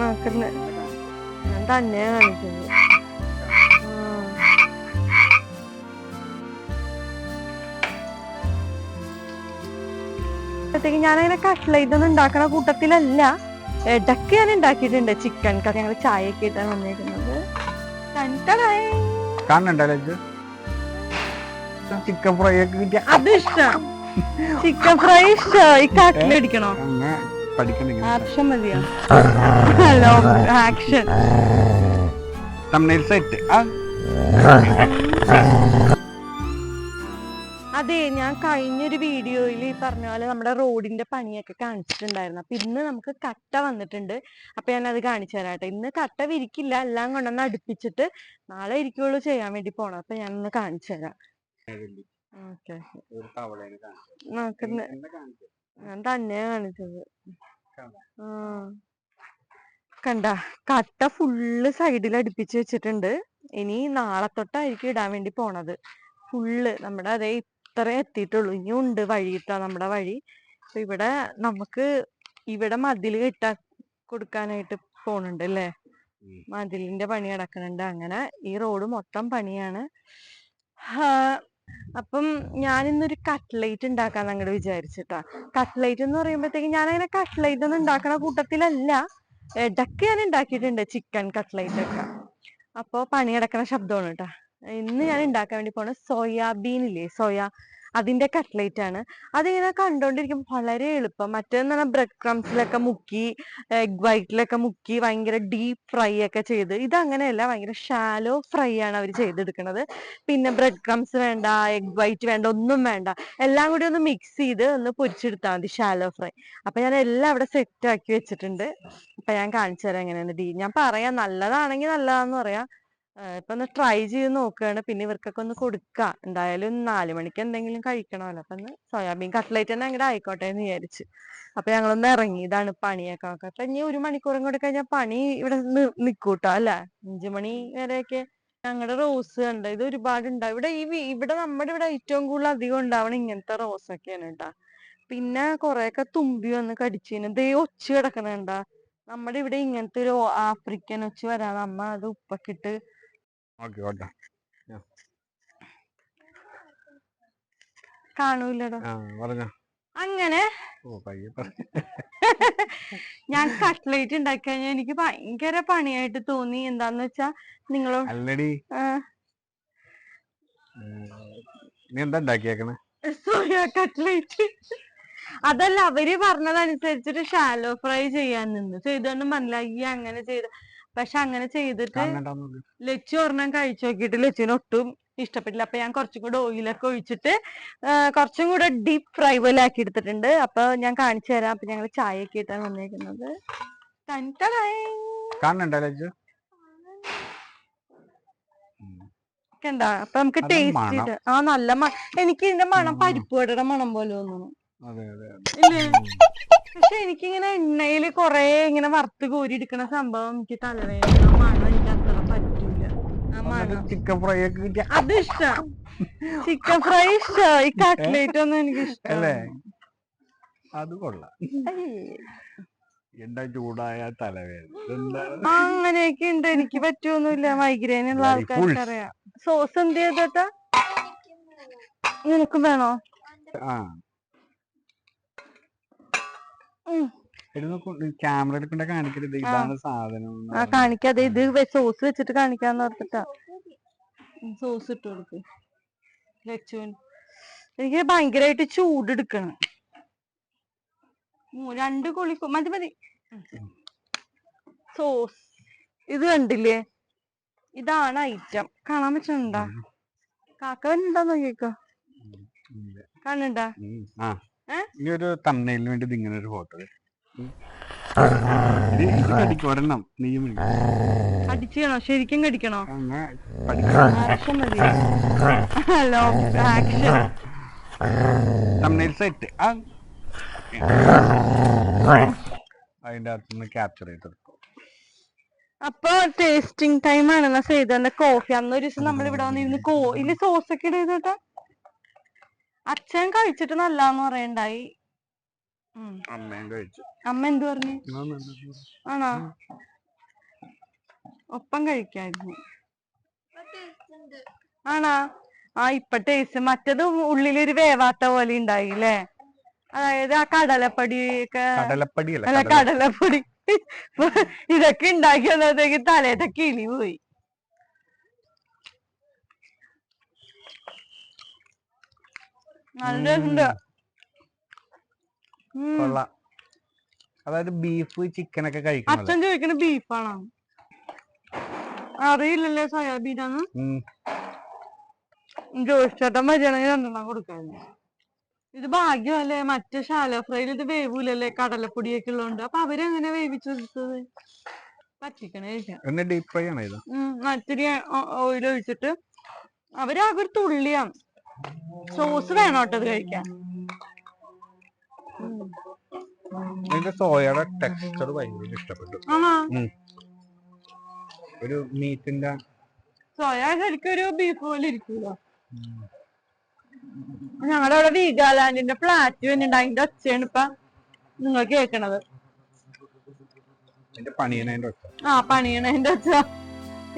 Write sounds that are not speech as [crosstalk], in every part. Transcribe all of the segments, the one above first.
നോക്കുന്ന ഞാൻ തന്നെ കാണിക്കുന്നത്. ഞാനങ്ങനെ കട്ട്ലൈറ്റ് ഒന്നും ഉണ്ടാക്കണ കൂട്ടത്തിലല്ല. ഇടയ്ക്ക് ഞാൻ ഉണ്ടാക്കിയിട്ടുണ്ട് ചിക്കൻ കറി. ഞങ്ങൾ ചായയൊക്കെ ഇട്ടാണ് വന്നേക്കുന്നത്. കാണണ്ടല്ലേ ചിക്കൻ ഫ്രൈ ഒക്കെ അത് ഇഷ്ടം. ചിക്കൻ ഫ്രൈ ഇഷ്ടം. ഈ കട്ട്ല ആക്ഷൻ മതിയോ? ഹലോ ആക്ഷൻ തമ്മിൽ സെറ്റ് ആ. അതെ ഞാൻ കഴിഞ്ഞൊരു വീഡിയോയിൽ ഈ പറഞ്ഞ പോലെ നമ്മുടെ റോഡിന്റെ പണിയൊക്കെ കാണിച്ചിട്ടുണ്ടായിരുന്നു. അപ്പൊ ഇന്ന് നമുക്ക് കട്ട വന്നിട്ടുണ്ട്. അപ്പൊ ഞാൻ അത് കാണിച്ചു തരാട്ടെ ഇന്ന് കട്ട വിരിക്കില്ല. എല്ലാം കൊണ്ടൊന്ന് അടുപ്പിച്ചിട്ട് നാളെ ഇരിക്കുള്ളൂ ചെയ്യാൻ വേണ്ടി പോണം. അപ്പൊ ഞാൻ ഒന്ന് കാണിച്ചു തരാം. ഓക്കെ ഞാൻ തന്നെയാ കാണിച്ചത്. കണ്ട കട്ട ഫുള്ള് സൈഡിൽ അടുപ്പിച്ച് വെച്ചിട്ടുണ്ട്. ഇനി നാളെ തൊട്ടായിരിക്കും ഇടാൻ വേണ്ടി പോണത്. ഫുള്ള് നമ്മുടെ അതേ ഇത്ര എത്തിയിട്ടുള്ളൂ. ഇനിയും ഉണ്ട് വഴിയിട്ട നമ്മുടെ വഴി. അപ്പൊ ഇവിടെ നമുക്ക് ഇവിടെ മതിൽ കെട്ടാ കൊടുക്കാനായിട്ട് പോണുണ്ട് അല്ലേ? മതിലിന്റെ പണി നടക്കുന്നുണ്ട്. അങ്ങനെ ഈ റോഡ് മൊത്തം പണിയാണ്. അപ്പം ഞാൻ ഇന്നൊരു കട്ട്ലേറ്റ് ഉണ്ടാക്കാൻ അങ്ങോട്ട് വിചാരിച്ചിട്ടാ. കട്ട്ലേറ്റ് എന്ന് പറയുമ്പോഴത്തേക്ക് ഞാൻ അങ്ങനെ കട്ട്ലേറ്റ് ഒന്നും ഉണ്ടാക്കണ കൂട്ടത്തിലല്ല. ഇടയ്ക്ക് ഞാൻ ഉണ്ടാക്കിയിട്ടുണ്ട് ചിക്കൻ കട്ട്ലേറ്റ് ഒക്കെ. അപ്പൊ പണി കിടക്കണ ശബ്ദമാണ് കേട്ടാ ഇന്ന് ഞാൻ ഉണ്ടാക്കാൻ വേണ്ടി പോണ സോയാബീൻ ഇല്ലേ സോയ അതിന്റെ കട്ട്ലേറ്റ് ആണ്. അതിങ്ങനെ കണ്ടോണ്ടിരിക്കുമ്പോൾ വളരെ എളുപ്പം. മറ്റേന്ന് പറഞ്ഞാൽ ബ്രെഡ് ക്രംസിലൊക്കെ മുക്കി എഗ് വൈറ്റിലൊക്കെ മുക്കി ഭയങ്കര ഡീപ്പ് ഫ്രൈ ഒക്കെ ചെയ്ത്. ഇത് അങ്ങനെയല്ല ഭയങ്കര ഷാലോ ഫ്രൈ ആണ് അവർ ചെയ്തെടുക്കുന്നത് പിന്നെ ബ്രെഡ് ക്രംസ് വേണ്ട എഗ് വൈറ്റ് വേണ്ട ഒന്നും വേണ്ട. എല്ലാം കൂടി ഒന്ന് മിക്സ് ചെയ്ത് ഒന്ന് പൊരിച്ചെടുത്താൽ മതി ഷാലോ ഫ്രൈ അപ്പൊ ഞാൻ എല്ലാം അവിടെ സെറ്റ് ആക്കി വെച്ചിട്ടുണ്ട്. അപ്പൊ ഞാൻ കാണിച്ചു തരാം എങ്ങനെയാണ് ഡീ ഞാൻ പറയാം. നല്ലതാണെങ്കിൽ നല്ലതാന്ന് പറയാം. ഇപ്പൊ ഒന്ന് ട്രൈ ചെയ്ത് നോക്കുകയാണ് പിന്നെ ഇവർക്കൊക്കെ ഒന്ന് കൊടുക്ക. എന്തായാലും നാല് മണിക്ക് എന്തെങ്കിലും കഴിക്കണമല്ലോ. അപ്പൊ ഒന്ന് സോയാബീൻ കട്ട്ലേറ്റ് തന്നെ അങ്ങോട്ട് ആയിക്കോട്ടെ എന്ന് വിചാരിച്ച്. അപ്പൊ ഞങ്ങളൊന്ന് ഇറങ്ങി. ഇതാണ് പണിയൊക്കെ. നോക്കാം അപ്പൊ ഇനി ഒരു മണിക്കൂറും കൂടെ കഴിഞ്ഞാൽ പണി ഇവിടെ നിൽക്കൂട്ടോ അല്ലെ? അഞ്ചു മണി വരെയൊക്കെ ഞങ്ങളുടെ റോസ് കണ്ട. ഇത് ഒരുപാട് ഉണ്ടാവും ഇവിടെ ഈ ഇവിടെ നമ്മുടെ ഇവിടെ ഏറ്റവും കൂടുതൽ അധികം ഉണ്ടാവണം ഇങ്ങനത്തെ റോസ് ഒക്കെയാണ് കേട്ടാ പിന്നെ കൊറേയൊക്കെ തുമ്പി വന്ന് കടിച്ചിന്. ദേ ഒച്ച കിടക്കണണ്ട നമ്മുടെ ഇവിടെ ഇങ്ങനത്തെ ഒരു ആഫ്രിക്കൻ ഒച്ച വരാതെ അമ്മ അത് ഉപ്പൊക്കെ ഇട്ട് ഓക്കെ ഓട്ടെ കാണൂലടോ. ആ പറഞ്ഞോ. അങ്ങനെ ഞാൻ കട്ട്ലേറ്റ് ഉണ്ടാക്കി എനിക്ക് ഭയങ്കര പണിയായിട്ട് തോന്നി. എന്താന്ന് വെച്ചാ നിങ്ങളോ? അല്ലടി. ആ, ഉം, നീ എന്താ ഉണ്ടാക്കിയേക്കണേ? Soya cutlet. അതല്ല അവർ പറഞ്ഞതനുസരിച്ചിട്ട് ഷാലോ ഫ്രൈ ചെയ്യാൻ നിന്ന്. ചെയ്തോണ്ട് മനസ്സിലായി അങ്ങനെ ചെയ്ത. പക്ഷെ അങ്ങനെ ചെയ്തിട്ട് ലച്ചു ഒരെണ്ണം കഴിച്ചു നോക്കിയിട്ട് ലച്ചുവിന് ഒട്ടും ഇഷ്ടപ്പെട്ടില്ല. അപ്പൊ ഞാൻ കുറച്ചും കൂടെ ഓയിലൊക്കെ ഒഴിച്ചിട്ട് കുറച്ചും കൂടെ ഡീപ് ഫ്രൈ പോലെ ആക്കി എടുത്തിട്ടുണ്ട്. അപ്പൊ ഞാൻ കാണിച്ചു തരാം. അപ്പൊ ഞങ്ങൾ ചായ ഒക്കെ ഇട്ടാണ് വന്നേക്കുന്നത് കണ്ട? അപ്പൊ നമുക്ക് ടേസ്റ്റ്. ചെയ്ത്. ആ നല്ല എനിക്ക് ഇതിന്റെ മണം. പരിപ്പ് കടയുടെ മണം പോലെ തോന്നുന്നു. അതെ അതെ ഇല്ലേ? പക്ഷെ എനിക്കിങ്ങനെ എണ്ണയിൽ കൊറേ ഇങ്ങനെ വറുത്ത് കോരി എടുക്കണ സംഭവം എനിക്ക് തലവേദന ആ മണം എനിക്ക് അത്ര പറ്റൂല. ആ മണം. ചിക്കൻ ഫ്രൈ ഒക്കെ കിട്ടിയ അത് ഇഷ്ടം. ചിക്കൻ ഫ്രൈ ഇഷ്ടം. ഈ കട്ട്ലേറ്റ് ഒന്നും എനിക്ക് അല്ലേ? ഇഷ്ടം അത് കൊള്ളാം. എണ്ണ ചൂടായ തലവേദന? അങ്ങനെയൊക്കെ ഉണ്ട്. എനിക്ക് പറ്റൂന്നുല്ല മൈഗ്രെയിൻ ഉള്ള ആൾക്കാർക്ക്. അറിയാം. സോസ് എന്ത് ചെയ്തോട്ടാ? നിനക്കും വേണോ? ആ. ക്യാമറ എടുക്കണ്ട കാണിക്കരുത് ഇതാണ് സാധനം ആ. കാണിക്കാതെ ഇത് സോസ് വെച്ചിട്ട് കാണിക്കാന്ന് ഓർത്തിട്ടാ. സോസ് ഇട്ട് കൊടുക്ക്. ലച്ചുവിന് എനിക്ക് ഭയങ്കരമായിട്ട് ചൂടെടുക്കണം മൂ- രണ്ട് കുളി മതി മതി. സോസ്. ഇത് കണ്ടില്ലേ? ഇതാണ് ഐറ്റം. കാണാൻ പറ്റുന്നുണ്ടാ? കാക്ക വരുന്നുണ്ടോ നോക്കിക്കോ. ഇല്ല. ഇനി ഒരു തമ്മനയിലിന് വേണ്ടി ഇങ്ങനെ ഒരു ഫോട്ടോ ഒരെണ്ണം നീയും ശരിക്കും കടിക്കണോ? അങ്ങനെ ആക്ഷൻ മതി. [laughs] ഹലോ ആക്ഷൻ തമ്മനയിൽ സെറ്റ് അതിന്റെ അകത്തുനിന്ന് ക്യാപ്ചർ ചെയ്തെടുക്കും അപ്പൊ ടേസ്റ്റിംഗ് ടൈം ആണ് ചെയ്തോണ്ട് കോഫി അന്നൊരു ദിവസം നമ്മൾ ഇവിടെ വന്നിരുന്ന് കോ ഇനി സോസ് ഒക്കെ ഇടേതോട്ടാ അച്ഛൻ കഴിച്ചിട്ട് നല്ലാന്ന് പറയണ്ടായി. അമ്മയും കഴിച്ചു. അമ്മ എന്ത് പറഞ്ഞു? ആണോ? ഒപ്പം കഴിക്കായിരുന്നു. ആണാ? ആ ഇപ്പൊ ടേസ്റ്റ് മറ്റത് ഉള്ളിലൊരു വേവാത്ത പോലെ ഉണ്ടായി അല്ലേ അതായത് ആ കടലപ്പൊടി ഒക്കെ കടലപ്പടിയല്ല അല്ല കടല കടലപ്പൊടി. ഇതൊക്കെ ഉണ്ടാക്കി വന്നപ്പോഴത്തേക്ക് തലേത്തെ കിളി പോയി. നല്ല രസമുണ്ട് കൊള്ളാം. അതായത് ബീഫ് ചിക്കൻ ഒക്കെ അച്ഛൻ ചോദിക്കണ ബീഫാണോ അറിയില്ലല്ലേ സോയാബീനാന്ന്. ജോയിച്ചേട്ടൻ വരികയാണെങ്കിൽ രണ്ടെണ്ണം കൊടുക്കായിരുന്നു. ഇത് ഭാഗ്യമല്ലേ മറ്റേ ശാല ഫ്രൈയിൽ ഇത് വേവൂലല്ലേ കടലപ്പൊടിയൊക്കെ ഉള്ളതുകൊണ്ട് അപ്പൊ അവരെങ്ങനെ വേവിച്ചെടുത്തത് പറ്റിക്കണേ ഡീപ് ഫ്രൈ ആണ് ഇത്? ഉം ഇത്തിരി ഓയിൽ ഒഴിച്ചിട്ട് അവരാകെ ഒരു തുള്ളിയാ സോസ് വേണം കേട്ടോ ഇത് കഴിക്കാൻ? എനിക്ക് സോയയുടെ ടെക്സ്ചർ ഭയങ്കര ഇഷ്ടപ്പെട്ടു. ഒരു മീറ്റിന്റെ സോയ ശരിക്കും ഒരു ബീഫ് പോലെ ഇരിക്കുമല്ലോ ഞങ്ങളുടെ അവിടെ വീഗാലാൻഡിന്റെ ഫ്ലാറ്റ് വരുന്നുണ്ട് അതിന്റെ ഒച്ചയാണ് ഇപ്പൊ നിങ്ങൾ കേക്കണത്. എന്റെ പണിയനതിന്റെ ഒച്ച. ആ പണിയണതിന്റെ ഒച്ച.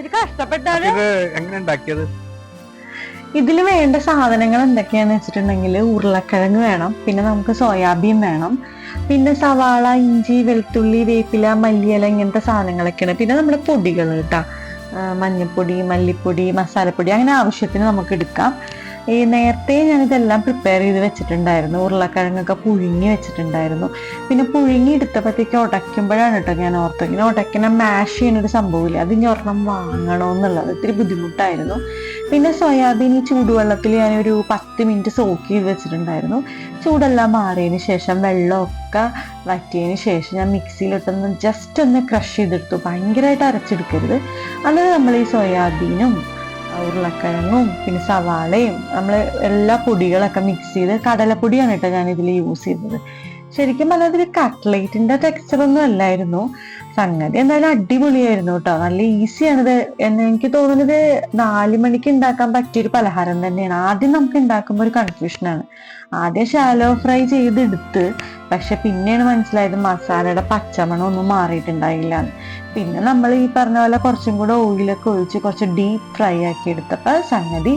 ഇത് കഷ്ടപ്പെട്ടാൽ എങ്ങനെ ഉണ്ടാക്കിയത്? ഇതിൽ വേണ്ട സാധനങ്ങൾ എന്തൊക്കെയാന്ന് വെച്ചിട്ടുണ്ടെങ്കിൽ ഉരുളക്കിഴങ്ങ് വേണം പിന്നെ നമുക്ക് സോയാബീൻ വേണം പിന്നെ സവാള ഇഞ്ചി വെളുത്തുള്ളി വേപ്പില മല്ലിയില ഇങ്ങനത്തെ സാധനങ്ങളൊക്കെയാണ്. പിന്നെ നമ്മുടെ പൊടികൾ കേട്ടോ മഞ്ഞൾപ്പൊടി മല്ലിപ്പൊടി മസാലപ്പൊടി അങ്ങനെ ആവശ്യത്തിന് നമുക്ക് എടുക്കാം. ഈ നേരത്തെ ഞാനിതെല്ലാം പ്രിപ്പയർ ചെയ്ത് വെച്ചിട്ടുണ്ടായിരുന്നു. ഉരുളക്കിഴങ്ങൊക്കെ പുഴുങ്ങി വെച്ചിട്ടുണ്ടായിരുന്നു. പിന്നെ പുഴുങ്ങി എടുത്തപ്പോഴത്തേക്ക് ഉടയ്ക്കുമ്പോഴാണ് കേട്ടോ ഞാൻ ഓർത്തത്. ഇങ്ങനെ ഉടയ്ക്കണ മാഷ് ചെയ്യുന്നൊരു സംഭവമില്ല. അത് ഇനി ഒരെണ്ണം വാങ്ങണമെന്നുള്ളത് ഇത്തിരി ബുദ്ധിമുട്ടായിരുന്നു. പിന്നെ സോയാബീൻ ഈ ചൂടുവെള്ളത്തിൽ ഞാനൊരു പത്ത് മിനിറ്റ് സോക്ക് ചെയ്ത് വെച്ചിട്ടുണ്ടായിരുന്നു. ചൂടെല്ലാം മാറിയതിന് ശേഷം വെള്ളമൊക്കെ വറ്റിയതിന് ശേഷം ഞാൻ മിക്സിയിലിട്ടൊന്ന് ജസ്റ്റ് ഒന്ന് ക്രഷ് ചെയ്തെടുത്തു. ഭയങ്കരമായിട്ട് അരച്ചെടുക്കരുത്. അന്നേരം നമ്മൾ ഈ സോയാബീനും ഉരുളക്കിഴങ്ങും പിന്നെ സവാളയും നമ്മൾ എല്ലാ പൊടികളൊക്കെ മിക്സ് ചെയ്ത് കടലപ്പൊടിയാണ് കേട്ടോ ഞാൻ ഇതിൽ യൂസ് ചെയ്തത്. ശരിക്കും പറഞ്ഞാൽ ഇതിൽ കട്ട്ലേറ്റിന്റെ ടെക്സ്ചർ ഒന്നും അല്ലായിരുന്നു. സംഗതി എന്തായാലും അടിപൊളിയായിരുന്നു കേട്ടോ. നല്ല ഈസിയാണിത് എന്ന് എനിക്ക് തോന്നുന്നത് നാല് മണിക്ക് ഉണ്ടാക്കാൻ പറ്റിയൊരു പലഹാരം തന്നെയാണ്. ആദ്യം നമുക്ക് ഉണ്ടാക്കുമ്പോൾ ഒരു കൺഫ്യൂഷനാണ് ആദ്യം ഷാലോ ഫ്രൈ ചെയ്തെടുത്ത് പക്ഷെ പിന്നെയാണ് മനസ്സിലായത് മസാലയുടെ പച്ചമണം ഒന്നും മാറിയിട്ടുണ്ടായില്ല. പിന്നെ നമ്മൾ ഈ പറഞ്ഞ പോലെ കുറച്ചും കൂടെ ഓയിലൊക്കെ ഒഴിച്ച് കുറച്ച് ഡീപ്പ് ഫ്രൈ ആക്കി എടുത്തപ്പോൾ സംഗതി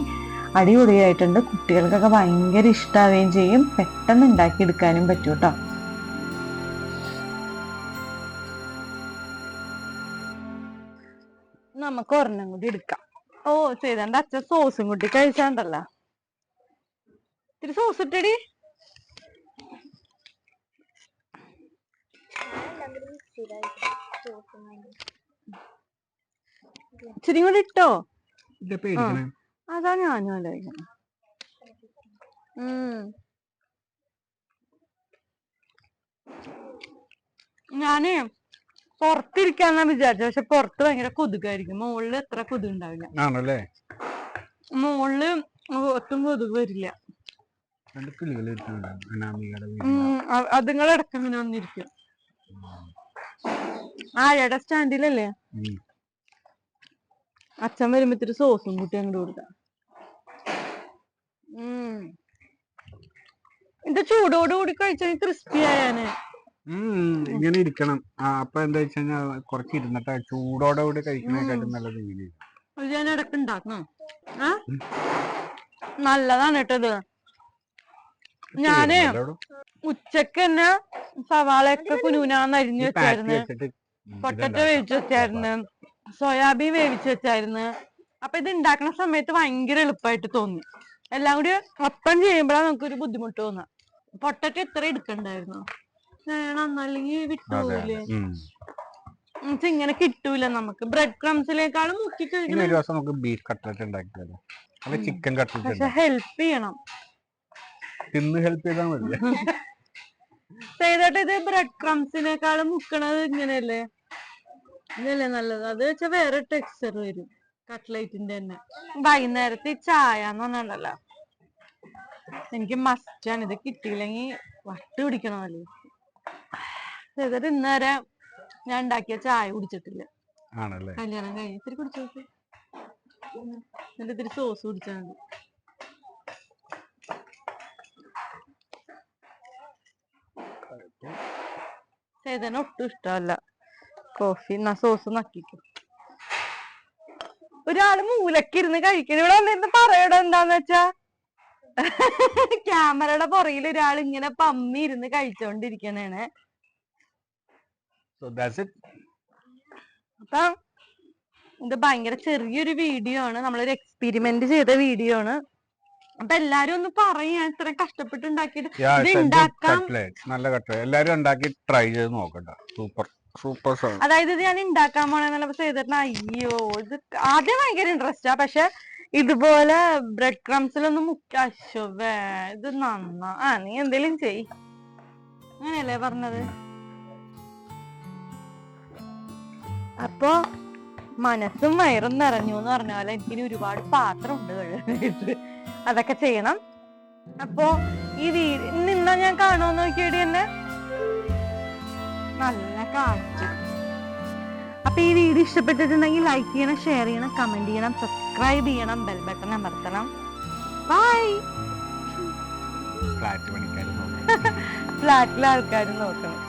അടിപൊളിയായിട്ടുണ്ട്. കുട്ടികൾക്കൊക്കെ ഭയങ്കര ഇഷ്ടാവുകയും ചെയ്യും. പെട്ടെന്ന് ഉണ്ടാക്കി എടുക്കാനും പറ്റും കേട്ടോ നമുക്ക് ഒരെണ്ണം കൂടി എടുക്കാം. ഓ ചെയ്തണ്ട അച്ഛൻ സോസും കൂട്ടി കഴിച്ചാണ്ടല്ല. ഇത്തിരി സോസ് ഇട്ടടി. ഇച്ചിരി കൂടി ഇട്ടോ? അതാ ഞാനും ആലോചിക്കണം. ഞാനേ പുറത്തിരിക്കാന്നാ വിചാരിച്ചത് പക്ഷെ പുറത്ത് ഭയങ്കര കൊതുകായിരിക്കും. മുകളിൽ എത്ര കൊതുക് ഉണ്ടാവില്ല ആണല്ലേ? മുകളിൽ ഒട്ടും കൊതുക് വരില്ല. രണ്ട് കിളികൾ ഇരിക്കുന്നുണ്ട് അനാമികയുടെ വീട് ഉം, അ- അതുങ്ങൾ ഇടയ്ക്ക് ഇങ്ങനെ വന്നിരിക്കും. ആഴയുടെ സ്റ്റാൻഡിലല്ലേ? അച്ഛൻ വരുമ്പോ ഇത്തിരി സോസും കൂട്ടി അങ്ങോട്ട് കൊടുക്കാം. ഇത് ചൂടോടുകൂടി കഴിച്ചാൽ ക്രിസ്പി ആയാനെ ഇങ്ങനെ ഇരിക്കണം. അപ്പൊ എന്താ വെച്ച് കഴിഞ്ഞാൽ കുറച്ച് ഇരുന്നിട്ട് ചൂടോടെ കൂടി കഴിക്കണേക്കാട്ടും നല്ലത് ഇങ്ങനെ ഞാൻ ഇടയ്ക്ക് ഉണ്ടാക്കണം നല്ലതാണ് കേട്ടോ ഇത്. ഞാനേ ഉച്ചയ്ക്ക് തന്നെ സവാളയൊക്കെ കുനുനാന്ന് അരിഞ്ഞു വെച്ചായിരുന്നു. പൊട്ടറ്റ വേവിച്ചു. വെച്ചായിരുന്നു. സോയാബീൻ വേവിച്ചു വെച്ചായിരുന്നു. അപ്പൊ ഇത് ഉണ്ടാക്കുന്ന സമയത്ത് ഭയങ്കര എളുപ്പമായിട്ട് തോന്നി. എല്ലാം കൂടി ഒപ്പം ചെയ്യുമ്പോഴാണ് നമുക്കൊരു ബുദ്ധിമുട്ട് തോന്നുക പൊട്ടറ്റ ഇത്ര എടുക്കണ്ടായിരുന്നു. വേണം അല്ലെങ്കിൽ അതെ ഇങ്ങനെ കിട്ടൂല നമുക്ക്. ബ്രെഡ് ക്രംസിലേക്കാളും മുക്കി കഴിഞ്ഞു കഴിക്കണം ഒരു ദിവസം നമുക്ക് ബീഫ് കട്ട്ലറ്റ് ഉണ്ടാക്കിയാലോ അല്ല ചിക്കൻ കട്ട്ലറ്റ് പക്ഷെ ഹെൽപ്പ് ചെയ്യണം. തിന്ന് ഹെൽപ്പ് ചെയ്താൽ മതി. [laughs] ചെയ്തോട്ടെ ഇത് ബ്രെഡ് ക്രംസിനേക്കാളും മുക്കണത് ഇങ്ങനെയല്ലേ? ഇതല്ലേ നല്ലത്. അത് വെച്ചാൽ വേറെ ടെക്സ്ചർ വരും. കട്ട്ലൈറ്റിന്റെ തന്നെ. വൈകുന്നേരത്തെ ചായ എന്ന് പറഞ്ഞല്ലോ എനിക്ക് മസ്റ്റാണ് ഇത് കിട്ടിയില്ലെങ്കിൽ വട്ട് പിടിക്കണമല്ലോ ചെയ്തിട്ട് ഇന്നേരെ ഞാൻ ഉണ്ടാക്കിയ ചായ കുടിച്ചിട്ടില്ല. കല്യാണം കഴിഞ്ഞ് ഇത്തിരി കുടിച്ചു എന്നിട്ട് ഇത്തിരി സോസ് കുടിച്ചാൽ മതി. സേതന ഒട്ടും ഇഷ്ടമല്ല. കോഫി എന്നാ സോസ് നക്കിക്കും ഒരാൾ മൂലക്കിരുന്ന് കഴിക്കണം. ഇവിടെ വന്നിരുന്ന് പറയണ എന്താന്ന് വെച്ചാ ക്യാമറയുടെ പുറകിൽ ഒരാൾ ഇങ്ങനെ പമ്മി ഇരുന്ന് കഴിച്ചോണ്ടിരിക്കണേണ്. ഇറ്റ് അപ്പൊ ഇത് ഭയങ്കര ചെറിയൊരു വീഡിയോ ആണ്. നമ്മളൊരു എക്സ്പെരിമെന്റ് ചെയ്ത വീഡിയോ ആണ്. അപ്പൊ എല്ലാരും ഒന്ന് പറയാൻ ഇത്ര കഷ്ടപ്പെട്ട് ഉണ്ടാക്കിയിട്ട് ഇത് ഉണ്ടാക്കാം. നല്ല കട്ട്ലേറ്റ് എല്ലാരും ഉണ്ടാക്കി ട്രൈ ചെയ്ത് നോക്കണ്ട സൂപ്പർ സൂപ്പർ അതായത് ഇത് ഞാൻ ഉണ്ടാക്കാൻ പോണെന്നുള്ള ചെയ്തിട്ട് അയ്യോ ഇത് ആദ്യം ഭയങ്കര ആ പക്ഷെ ഇതുപോലെ ബ്രെഡ് ക്രംസിലൊന്നും മുക്ക. വേ ഇത് നന്നാ. ആ നീ എന്തേലും ചെയ് അങ്ങനെയല്ലേ പറഞ്ഞത്? അപ്പൊ മനസ്സും വയറും നിറഞ്ഞു എന്ന് പറഞ്ഞ പോലെ എനിക്കിനി ഒരുപാട് പാത്രം ഉണ്ട് കഴുകാനായിട്ട്. അതൊക്കെ ചെയ്യണം. അപ്പോ ഈ വീട് നിന്നാ ഞാൻ കാണുമെന്ന് നോക്കിയടി എന്നെ? നല്ല കാറ്റ് അപ്പൊ ഈ വീഡിയോ ഇഷ്ടപ്പെട്ടിട്ടുണ്ടെങ്കിൽ ലൈക്ക് ചെയ്യണം ഷെയർ ചെയ്യണം കമന്റ് ചെയ്യണം സബ്സ്ക്രൈബ് ചെയ്യണം ബെൽ ബട്ടൺ അമർത്തണം. ബൈ [laughs] ഫ്ലാറ്റിലെ ആൾക്കാരും നോക്കണം.